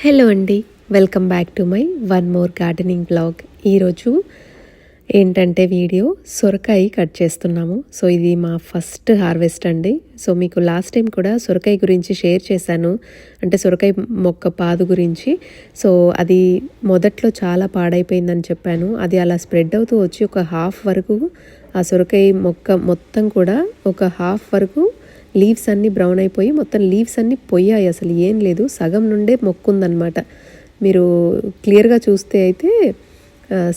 Hello అండి. Welcome back to my one more gardening blog ఈరోజు ఏంటంటే వీడియో? సొరకాయ కట్ చేస్తున్నాము. సో ఇది మా ఫస్ట్ హార్వెస్ట్ అండి. సో మీకు లాస్ట్ టైం కూడా సొరకాయ గురించి షేర్ చేశాను. అంటే సొరకాయ మొక్క పాదు గురించి. సో అది మొదట్లో చాలా పాడైపోయిందని చెప్పాను. అది అలా స్ప్రెడ్ అవుతూ వచ్చి ఒక హాఫ్ వరకు ఆ సొరకాయ మొక్క మొత్తం కూడా ఒక హాఫ్ వరకు లీవ్స్ అన్నీ బ్రౌన్ అయిపోయి మొత్తం లీవ్స్ అన్నీ పొయ్యాయి అసలు ఏం లేదు. సగం నుండే మొక్కుందనమాట మీరు క్లియర్గా చూస్తే అయితే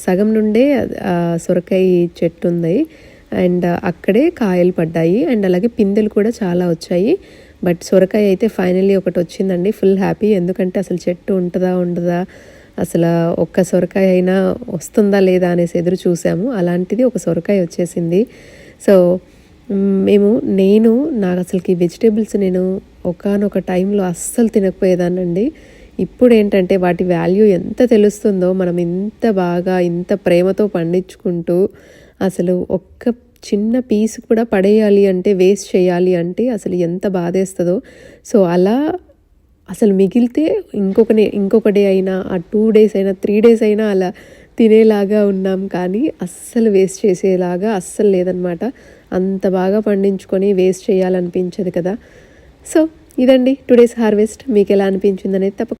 సగం నుండే సొరకాయ చెట్టు ఉంది. అండ్ అక్కడే కాయలు పడ్డాయి. అండ్ అలాగే పిందెలు కూడా చాలా వచ్చాయి. బట్ సొరకాయ అయితే ఫైనల్లీ ఒకటి వచ్చిందండి. Full happy. ఎందుకంటే అసలు చెట్టు ఉంటుందా ఉండదా? అసలు ఒక్క సొరకాయ అయినా వస్తుందా లేదా అనేసి ఎదురు చూసాము. అలాంటిది ఒక సొరకాయ వచ్చేసింది. సో మేము నేను నాకు అసలుకి వెజిటేబుల్స్ నేను ఒకనొక టైంలో అస్సలు తినకపోయేదానండి ఇప్పుడు ఏంటంటే వాటి వాల్యూ ఎంత తెలుస్తుందో మనం ఇంత బాగా ఇంత ప్రేమతో పండించుకుంటూ అసలు ఒక్క చిన్న పీస్ కూడా పడేయాలి అంటే వేస్ట్ చేయాలి అంటే అసలు ఎంత బాధేస్తుందో. సో అలా అసలు మిగిలితే ఇంకొక ఇంకొక డే అయినా ఆ టూ డేస్ అయినా త్రీ డేస్ అయినా అలా తినేలాగా ఉన్నాం. కానీ అస్సలు వేస్ట్ చేసేలాగా అస్సలు లేదనమాట అంత బాగా పండించుకొని వేస్ట్ చేయాలనిపించదు కదా. సో ఇదండి టుడేస్ హార్వెస్ట్. మీకు ఎలా అనిపించింది అనేది తప్పకుండా